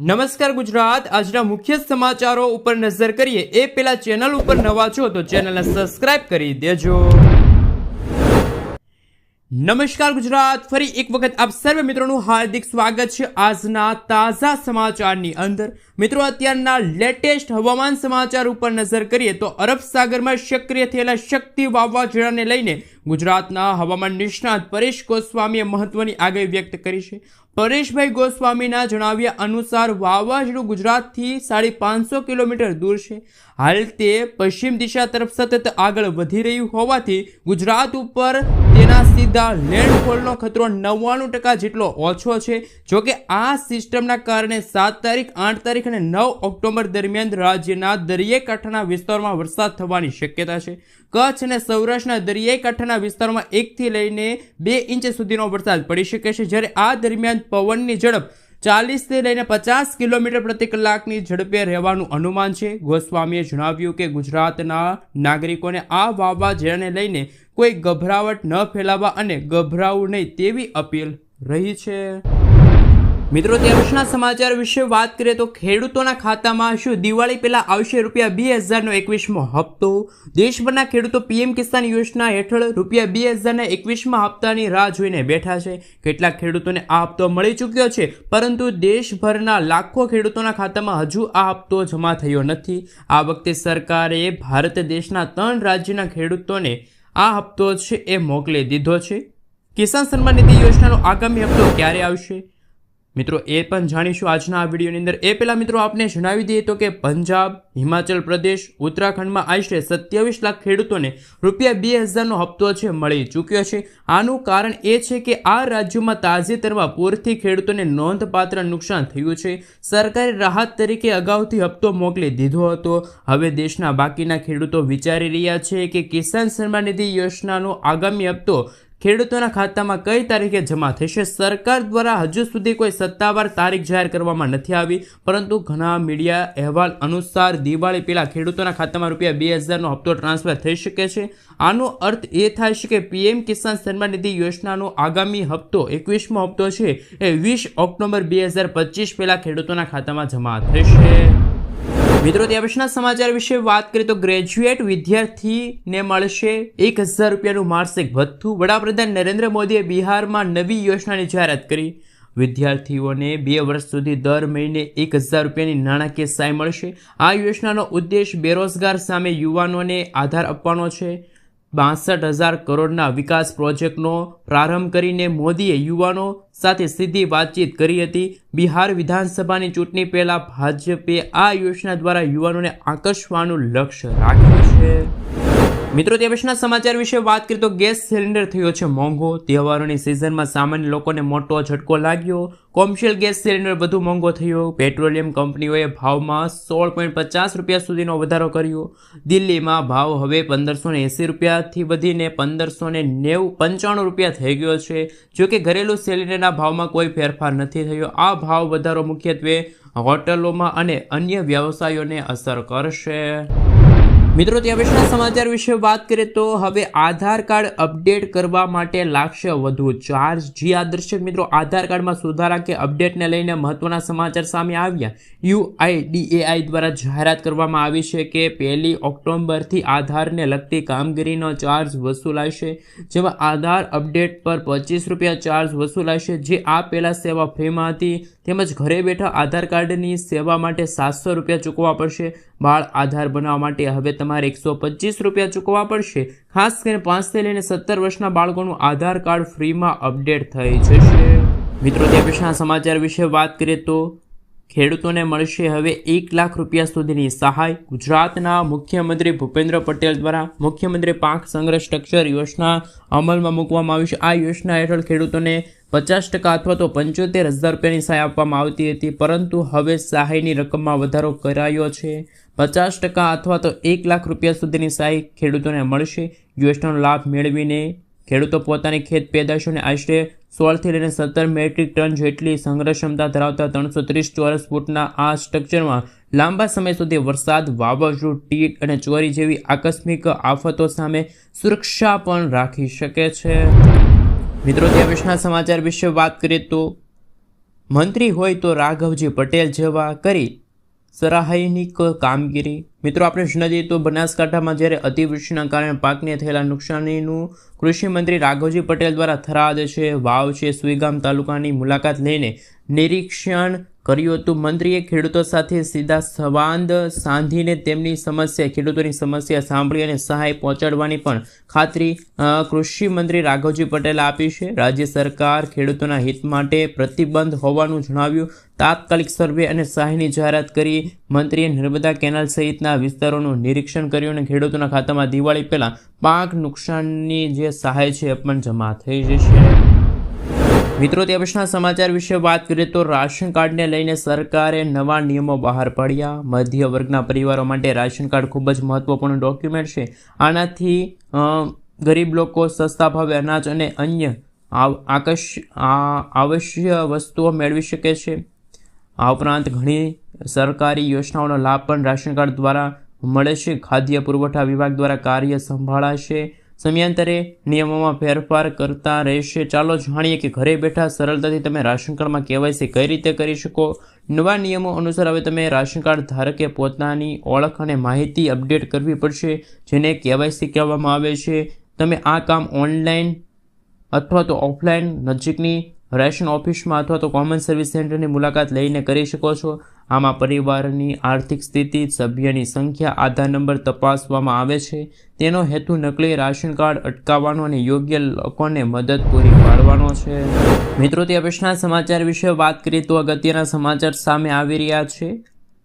નમસ્કાર ગુજરાત. આજના મુખ્ય સમાચારો ઉપર નજર કરીએ. એ પેલા ચેનલ ઉપર નવા છો તો ચેનલને સબસ્ક્રાઇબ કરી દેજો. નમસ્કાર ગુજરાત. ફરી એક વખત આપ સર્વે મિત્રોનું હાર્દિક સ્વાગત છે આજના તાજા સમાચારની અંદર. મિત્રો, અત્યારના લેટેસ્ટ હવામાન સમાચાર ઉપર નજર કરીએ તો અરબ સાગરમાં સક્રિય થયેલા શક્તિ વાવાઝોડાને લઈને ગુજરાતના હવામાન નિષ્ણાત પરેશ ગોસ્વામીએ મહત્વની આગાહી વ્યક્ત કરી છે. પરેશભાઈ ગોસ્વામીના જણાવ્યા અનુસાર વાવાઝોડું ગુજરાતથી સાડી પાંચસો કિલોમીટર દૂર છે. હાલ તે પશ્ચિમ દિશા તરફ સતત આગળ વધી રહ્યું હોવાથી ગુજરાત ઉપર તેના સીધા લેન્ડફોલનો ખતરો નવ્વાણું ટકા જેટલો ઓછો છે. જોકે આ સિસ્ટમના કારણે સાત તારીખ, આઠ તારીખ અને નવ ઓક્ટોબર દરમિયાન રાજ્યના દરિયાઈ કાંઠાના વિસ્તારોમાં વરસાદ થવાની શક્યતા છે. કચ્છ અને સૌરાષ્ટ્રના દરિયાઈ કાંઠાના વિસ્તારોમાં એકથી લઈને બે ઇંચ સુધીનો વરસાદ પડી શકે છે. જ્યારે આ દરમિયાન પવનની ઝડપ ચાલીસથી લઈને પચાસ કિલોમીટર પ્રતિ કલાકની ઝડપે રહેવાનું અનુમાન છે. ગોસ્વામીએ જણાવ્યું કે ગુજરાતના નાગરિકોને આ વાવાઝોડાને લઈને કોઈ ગભરાવટ ન ફેલાવવા અને ગભરાવું નહીં તેવી અપીલ રહી છે. મિત્રો ત્યારના સમાચાર વિશે વાત કરીએ તો ખેડૂતોના ખાતામાં શું દિવાળી પહેલાં આવશે રૂપિયા બે હજારનો એકવીસમો હપ્તો? દેશભરના ખેડૂતો પીએમ કિસાન યોજના હેઠળ રૂપિયા બે હજારના એકવીસમા હપ્તાની રાહ જોઈને બેઠા છે. કેટલાક ખેડૂતોને આ હપ્તો મળી ચૂક્યો છે, પરંતુ દેશભરના લાખો ખેડૂતોના ખાતામાં હજુ આ હપ્તો જમા થયો નથી. આ વખતે સરકારે ભારત દેશના ત્રણ રાજ્યના ખેડૂતોને આ હપ્તો છે એ મોકલી દીધો છે. કિસાન સન્માન નિધિ યોજનાનો આગામી હપ્તો ક્યારે આવશે? મિત્રો, એ પણ જાણીશું આજના આ વિડીયોની અંદર. એ પહેલાં મિત્રો, આપને જણાવી દઈએ તો કે પંજાબ, હિમાચલ પ્રદેશ, ઉત્તરાખંડમાં આશરે સત્યાવીસ લાખ ખેડૂતોને રૂપિયા બે હજારનો હપ્તો છે, મળી ચૂક્યો છે. આનું કારણ એ છે કે આ રાજ્યોમાં તાજેતરમાં પૂરથી ખેડૂતોને નોંધપાત્ર નુકસાન થયું છે. સરકારે રાહત તરીકે અગાઉથી હપ્તો મોકલી દીધો હતો. હવે દેશના બાકીના ખેડૂતો વિચારી રહ્યા છે કે કિસાન સન્માન નિધિ યોજનાનો આગામી હપ્તો ખેડૂતોના ખાતામાં કઈ તારીખે જમા થશે? સરકાર દ્વારા હજુ સુધી કોઈ સત્તાવાર તારીખ જાહેર કરવામાં નથી આવી, પરંતુ ઘણા મીડિયા અહેવાલ અનુસાર દિવાળી પહેલાં ખેડૂતોના ખાતામાં રૂપિયા બે હજારનો હપ્તો ટ્રાન્સફર થઈ શકે છે. આનો અર્થ એ થાય છે કે પીએમ કિસાન સન્માન નિધિ યોજનાનો આગામી હપ્તો એકવીસમો હપ્તો છે એ વીસ ઓક્ટોબર બે હજાર પચીસ પહેલા ખેડૂતોના ખાતામાં જમા થશે. મિત્રો પછીના સમાચાર વિશે વાત કરીએ તો ગ્રેજ્યુએટ વિદ્યાર્થીને મળશે એક હજાર રૂપિયાનું માસિક ભથ્થું. વડાપ્રધાન નરેન્દ્ર મોદીએ બિહારમાં નવી યોજનાની જાહેરાત કરી. વિદ્યાર્થીઓને બે વર્ષ સુધી દર મહિને એક હજાર રૂપિયાની નાણાકીય સહાય મળશે. આ યોજનાનો ઉદ્દેશ બેરોજગાર સામે યુવાનોને આધાર આપવાનો છે. બાસઠ હજાર કરોડના વિકાસ પ્રોજેક્ટનો પ્રારંભ કરીને મોદીએ યુવાનો સાથે સીધી વાતચીત કરી હતી. બિહાર વિધાનસભાની ચૂંટણી પહેલા ભાજપે આ યોજના દ્વારા યુવાનોને આકર્ષવાનું લક્ષ્ય રાખ્યું છે. મિત્રો, તે પછીના સમાચાર વિશે વાત કરીએ તો ગેસ સિલિન્ડર થયો છે મોંઘો. તહેવારોની સિઝનમાં સામાન્ય લોકોને મોટો ઝટકો લાગ્યો. કોમર્શિયલ ગેસ સિલિન્ડર વધુ મોંઘો થયો. પેટ્રોલિયમ કંપનીઓએ ભાવમાં સોળ પોઈન્ટ પચાસ રૂપિયા સુધીનો વધારો કર્યો. દિલ્હીમાં ભાવ હવે પંદરસો ને એંસી રૂપિયાથી વધીને પંદરસો ને નેવું પંચાણું રૂપિયા થઈ ગયો છે. જો કે ઘરેલું સિલિન્ડરના ભાવમાં કોઈ ફેરફાર નથી થયો. આ ભાવ વધારો મુખ્યત્વે હોટલોમાં અને અન્ય વ્યવસાયોને અસર કરશે. મિત્રો ત્યાં વિશેના સમાચાર વિશે વાત કરીએ તો હવે આધાર કાર્ડ અપડેટ કરવા માટે લાગશે વધુ ચાર્જ જી આ દર્શક મિત્રો, આધાર કાર્ડમાં સુધારા કે અપડેટને લઈને મહત્વના સમાચાર સામે આવ્યા. યુઆઈડીએઆઈ દ્વારા જાહેરાત કરવામાં આવી છે કે પહેલી ઓક્ટોબરથી આધારને લગતી કામગીરીનો ચાર્જ વસૂલાશે, જેમાં આધાર અપડેટ પર પચીસ રૂપિયા ચાર્જ વસૂલાશે. જે આ પહેલાં સેવા ફ્રીમાં હતી, તેમજ ઘરે બેઠા આધાર કાર્ડની સેવા માટે સાતસો રૂપિયા ચૂકવવા પડશે. બાળ આધાર બનાવવા માટે હવે તમારે એકસો પચીસ રૂપિયા ચૂકવવા પડશે. ખાસ કરીને પાંચથી લઈને સત્તર વર્ષના બાળકોનું આધાર કાર્ડ ફ્રીમાં અપડેટ થઈ જશે. મિત્રો તે પછીના સમાચાર વિશે વાત કરીએ તો ખેડૂતોને મળશે હવે એક લાખ રૂપિયા સુધીની સહાય. ગુજરાતના મુખ્યમંત્રી ભૂપેન્દ્ર પટેલ દ્વારા મુખ્યમંત્રી પાક સંગ્રહ સ્ટ્રક્ચર યોજના અમલમાં મૂકવામાં આવી છે. આ યોજના હેઠળ ખેડૂતોને પચાસ ટકા અથવા તો પંચોતેર હજાર રૂપિયાની સહાય આપવામાં આવતી હતી, પરંતુ હવે સહાયની રકમમાં વધારો કરાયો છે. પચાસ ટકા અથવા તો એક લાખ રૂપિયા સુધીની સહાય ખેડૂતોને મળશે. યોજનાનો લાભ મેળવીને ખેડૂતો પોતાની ખેત પેદાશોને આશરે સોળથી લઈને સત્તર મેટ્રિક ટન જેટલી સંગ્રહ ક્ષમતા ધરાવતા ત્રણસો ત્રીસ ચોરસ ફૂટના આ સ્ટ્રક્ચરમાં લાંબા સમય સુધી વરસાદ, વાવાઝોડું ટીટ અને ચોરી જેવી આકસ્મિક આફતો સામે સુરક્ષા પણ રાખી શકે છે. મિત્રો ત્યાં વિશના સમાચાર વિશે વાત કરીએ તો મંત્રી હોય તો રાઘવજી પટેલ જેવા કરી સરાહનીક કામગીરી. મિત્રો, આપણે જણાવીએ તો બનાસકાંઠામાં જ્યારે અતિવૃષ્ટિના કારણે પાકને થયેલા નુકસાનીનું કૃષિમંત્રી રાઘવજી પટેલ દ્વારા થરાદ છે, વાવ છે, સુઈગામ તાલુકાની મુલાકાત લઈને નિરીક્ષણ કર્યું હતું. મંત્રીએ ખેડૂતો સાથે સીધા સંવાદ સાંધીને તેમની સમસ્યા, ખેડૂતોની સમસ્યા સાંભળી અને સહાય પહોંચાડવાની પણ ખાતરી કૃષિ મંત્રી રાઘવજી પટેલે આપી છે. રાજ્ય સરકાર ખેડૂતોના હિત માટે પ્રતિબંધ હોવાનું જણાવ્યું. તાત્કાલિક સર્વે અને સહાયની જાહેરાત કરી મંત્રીએ નર્મદા કેનાલ સહિતના વિસ્તારોનું નિરીક્ષણ કર્યું અને ખેડૂતોના ખાતામાં દિવાળી પહેલાં પાક નુકસાનની જે સહાય છે એ પણ જમા થઈ જશે. મિત્રો, તે પછીના સમાચાર વિશે વાત કરીએ તો રાશન કાર્ડને લઈને સરકારે નવા નિયમો બહાર પાડ્યા. મધ્ય વર્ગના પરિવારો માટે રાશન કાર્ડ ખૂબ જ મહત્વપૂર્ણ ડોક્યુમેન્ટ છે. આનાથી ગરીબ લોકો સસ્તા ભાવે અનાજ અને અન્ય આકર્ષ આ- આવશ્યક વસ્તુઓ મેળવી શકે છે. આ ઉપરાંત ઘણી સરકારી યોજનાઓનો લાભ પણ રાશન કાર્ડ દ્વારા મળે છે. ખાદ્ય પુરવઠા વિભાગ દ્વારા કાર્ય સંભાળાશે. સમયાંતરે નિયમોમાં ફેરફાર કરતા રહેશે. ચાલો જાણીએ કે ઘરે બેઠા સરળતાથી તમે રાશન કાર્ડમાં કેવાયસી કઈ રીતે કરી શકો? નવા નિયમો અનુસાર હવે તમે રાશન કાર્ડ ધારકે પોતાની ઓળખ અને માહિતી અપડેટ કરવી પડશે, જેને કેવાયસી કહેવામાં આવે છે. તમે આ કામ ઓનલાઈન અથવા તો ઓફલાઈન નજીકની રેશન ઓફિસમાં અથવા તો કોમન સર્વિસ સેન્ટરની મુલાકાત લઈને કરી શકો છો. આમાં પરિવારની આર્થિક સ્થિતિ, સભ્યની સંખ્યા, આધાર નંબર તપાસવામાં આવે છે. તેનો હેતુ નકલી રાશન કાર્ડ અટકાવવાનો અને યોગ્ય લોકોને મદદ પૂરી પાડવાનો છે. મિત્રો, તે પછીના સમાચાર વિશે વાત કરીએ તો અગત્યના સમાચાર સામે આવી રહ્યા છે.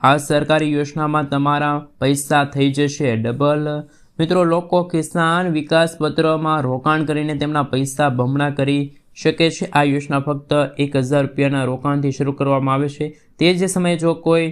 આ સરકારી યોજનામાં તમારા પૈસા થઈ જશે ડબલ. મિત્રો, લોકો કિસાન વિકાસ પત્રમાં રોકાણ કરીને તેમના પૈસા બમણા કરી શકે છે. આ યોજના ફક્ત એક હજાર રૂપિયાના રોકાણથી શરૂ કરવામાં આવે છે. તે જ સમયે જો કોઈ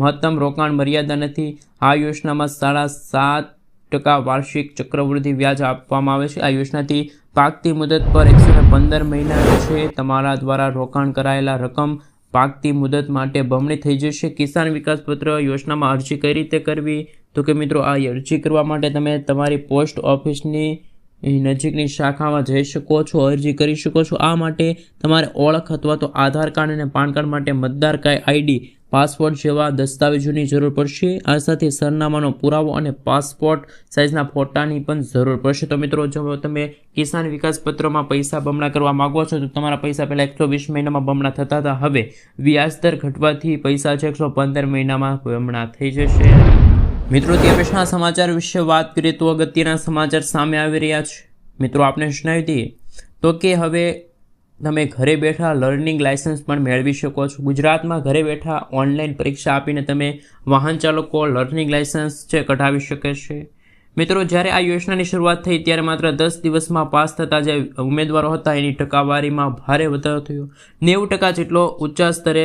મહત્તમ રોકાણ મર્યાદા નથી, આ યોજનામાં સાડા સાત ટકા વાર્ષિક ચક્રવૃદ્ધિ વ્યાજ આપવામાં આવે છે. આ યોજનાથી પાકતી મુદત પર એકસો પંદર મહિના છે. તમારા દ્વારા રોકાણ કરાયેલા રકમ પાકતી મુદત માટે બમણી થઈ જશે. કિસાન વિકાસ પત્ર યોજનામાં અરજી કઈ રીતે કરવી? તો કે મિત્રો, આ અરજી કરવા માટે તમે તમારી પોસ્ટ ઓફિસની નજીકની શાખામાં જઈ શકો છો, અરજી કરી શકો છો. આ માટે તમારે ઓળખ અથવા તો આધાર કાર્ડ અને પાન કાર્ડ માટે મતદાર કાય આઈડી પાસપોર્ટ જેવા દસ્તાવેજોની જરૂર પડશે. આ સાથે સરનામાનો પુરાવો અને પાસપોર્ટ સાઇઝના ફોટાની પણ જરૂર પડશે. તો મિત્રો, જો તમે કિસાન વિકાસ પત્રમાં પૈસા બમણા કરવા માગો છો, તો તમારા પૈસા પહેલાં એકસો વીસ મહિનામાં બમણા થતા હતા. હવે વ્યાજદર ઘટવાથી પૈસા છે એકસો પંદર મહિનામાં બમણા થઈ જશે. મિત્રો, તે પછીના સમાચાર વિશે વાત કરીએ તો અગત્યના સમાચાર સામે આવી રહ્યા છે. મિત્રો આપણે જણાવી દઈએ તો કે હવે તમે ઘરે બેઠા લર્નિંગ લાઇસન્સ પણ મેળવી શકો છો. ગુજરાતમાં ઘરે બેઠા ઓનલાઈન પરીક્ષા આપીને તમે વાહન ચાલકો લર્નિંગ લાઇસન્સ છે, કઢાવી શકે છે. મિત્રો, જ્યારે આ યોજનાની શરૂઆત થઈ ત્યારે માત્ર દસ દિવસમાં પાસ થતા જે ઉમેદવારો હતા, એની ટકાવારીમાં ભારે વધારો થયો. નેવું ટકા જેટલો ઊંચા સ્તરે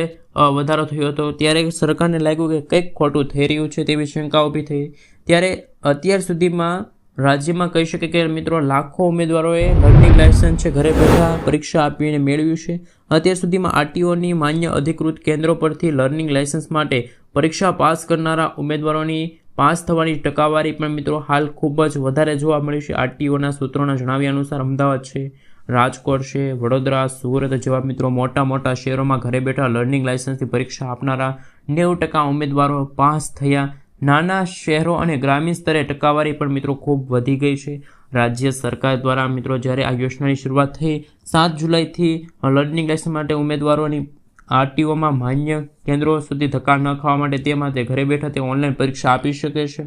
વધારો થયો હતો. ત્યારે સરકારને લાગ્યું કે કંઈક ખોટું થઈ રહ્યું છે તેવી શંકા ઊભી થઈ. ત્યારે અત્યાર સુધીમાં રાજ્યમાં કહી શકે કે મિત્રો, લાખો ઉમેદવારોએ લર્નિંગ લાયસન્સ છે, ઘરે બેઠા પરીક્ષા આપીને મેળવ્યું છે. અત્યાર સુધીમાં આરટીઓની માન્ય અધિકૃત કેન્દ્રો પરથી લર્નિંગ લાયસન્સ માટે પરીક્ષા પાસ કરનારા ઉમેદવારોની પાસ થવાની ટકાવારી પણ મિત્રો હાલ ખૂબ જ વધારે જોવા મળી છે. આરટીઓના સૂત્રોના જણાવ્યા અનુસાર અમદાવાદ છે, રાજકોટ છે, વડોદરા, સુરત જેવા મિત્રો મોટા મોટા શહેરોમાં ઘરે બેઠા લર્નિંગ લાઇસન્સની પરીક્ષા આપનારા નેવું ટકા ઉમેદવારો પાસ થયા. નાના શહેરો અને ગ્રામીણ સ્તરે ટકાવારી પણ મિત્રો ખૂબ વધી ગઈ છે. રાજ્ય સરકાર દ્વારા મિત્રો જ્યારે આ યોજનાની શરૂઆત થઈ, સાત જુલાઈથી લર્નિંગ લાયસન્સ માટે ઉમેદવારોની આરટીઓમાં માન્ય કેન્દ્રો સુધી ધક્કા ન ખાવા માટે તે માટે ઘરે બેઠા તે ઓનલાઈન પરીક્ષા આપી શકે છે.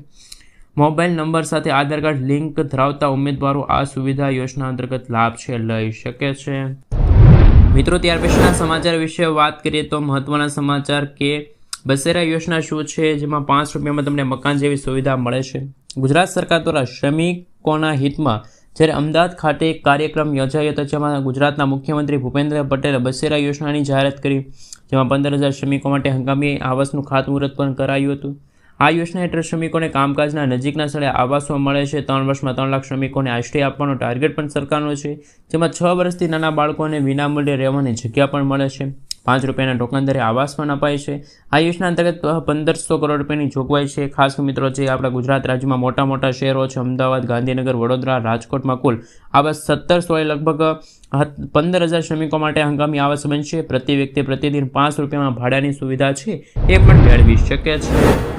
મોબાઈલ નંબર સાથે આધાર કાર્ડ લિંક ધરાવતા ઉમેદવારો આ સુવિધા યોજના અંતર્ગત લાભ છે, લઈ શકે છે. મિત્રો, ત્યાર પછીના સમાચાર વિશે વાત કરીએ તો મહત્વના સમાચાર કે બસેરા યોજના શું છે, જેમાં પાંચ રૂપિયામાં તમને મકાન જેવી સુવિધા મળે છે. ગુજરાત સરકાર દ્વારા શ્રમિકોના હિતમાં જ્યારે અમદાવાદ ખાતે એક કાર્યક્રમ યોજાયો હતો, જેમાં ગુજરાતના મુખ્યમંત્રી ભૂપેન્દ્ર પટેલે બસેરા યોજનાની જાહેરાત કરી, જેમાં પંદર હજાર શ્રમિકો માટે હંગામી આવાસનું ખાતમુહૂર્ત પણ કરાયું હતું. આ યોજના હેઠળ શ્રમિકોને કામકાજના નજીકના સ્થળે આવાસો મળે છે. ત્રણ વર્ષમાં ત્રણ લાખ શ્રમિકોને આશ્રય આપવાનો ટાર્ગેટ પણ સરકારનો છે. જેમાં છ વર્ષથી નાના બાળકોને વિનામૂલ્યે રહેવાની જગ્યા પણ મળે છે. પાંચ રૂપિયાના ટોકન દરે આવાસ પણ અપાય છે. આ યોજના અંતર્ગત પંદરસો કરોડ રૂપિયાની જોગવાઈ છે. ખાસ મિત્રો, જે આપણા ગુજરાત રાજ્યમાં મોટા મોટા શહેરો છે, અમદાવાદ, ગાંધીનગર, વડોદરા, રાજકોટમાં કુલ આવા સત્તર સોળે લગભગ પંદર હજાર શ્રમિકો માટે હંગામી આવાસ બનશે. પ્રતિ વ્યક્તિ પ્રતિદિન પાંચ રૂપિયામાં ભાડાની સુવિધા છે. એ પણ મેળવી શકે છે.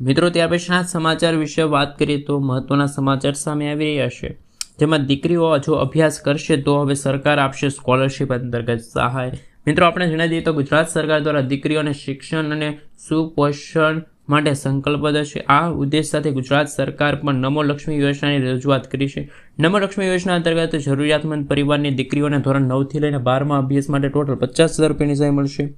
મિત્રો ત્યાર પછીના સમાચાર વિશે વાત કરીએ તો મહત્વના સમાચાર સામે આવી રહ્યા છે. જેમાં દીકરીઓ જો અભ્યાસ કરશે તો હવે સરકાર આપશે સ્કોલરશિપ અંતર્ગત સહાય. મિત્રો, આપણે જણાવી દઈએ તો ગુજરાત સરકાર દ્વારા દીકરીઓને શિક્ષણ અને સુપોષણ માટે સંકલ્પબદ્ધ છે. આ ઉદ્દેશ સાથે ગુજરાત સરકાર પણ નમો લક્ષ્મી યોજનાની રજૂઆત કરી છે. નમો લક્ષ્મી યોજના અંતર્ગત જરૂરિયાતમંદ પરિવારની દીકરીઓને ધોરણ નવથી લઈને બારમાં અભ્યાસ માટે ટોટલ પચાસ હજાર રૂપિયાની સહાય મળશે.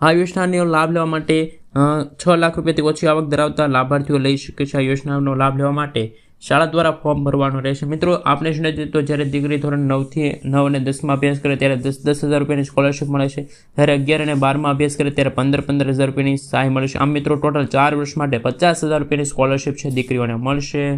આ યોજનાનો લાભ લેવા માટે છ લાખ રૂપિયાથી ઓછી આવક ધરાવતા લાભાર્થીઓ લઈ શકે છે આ યોજનાનો લાભ લેવા માટે. શાળા દ્વારા ફોર્મ ભરવાનું રહેશે. મિત્રો આપણે શું નથી તો જ્યારે દીકરી ધોરણ નવથી નવ અને દસમાં અભ્યાસ કરે ત્યારે દસ દસ હજાર રૂપિયાની સ્કોલરશિપ મળે છે. જ્યારે અગિયાર અને બારમાં અભ્યાસ કરે ત્યારે પંદર પંદર હજાર રૂપિયાની સહાય મળે છે. આમ મિત્રો ટોટલ ચાર વર્ષ માટે પચાસ હજાર રૂપિયાની સ્કોલરશિપ છે દીકરીઓને. મળશે.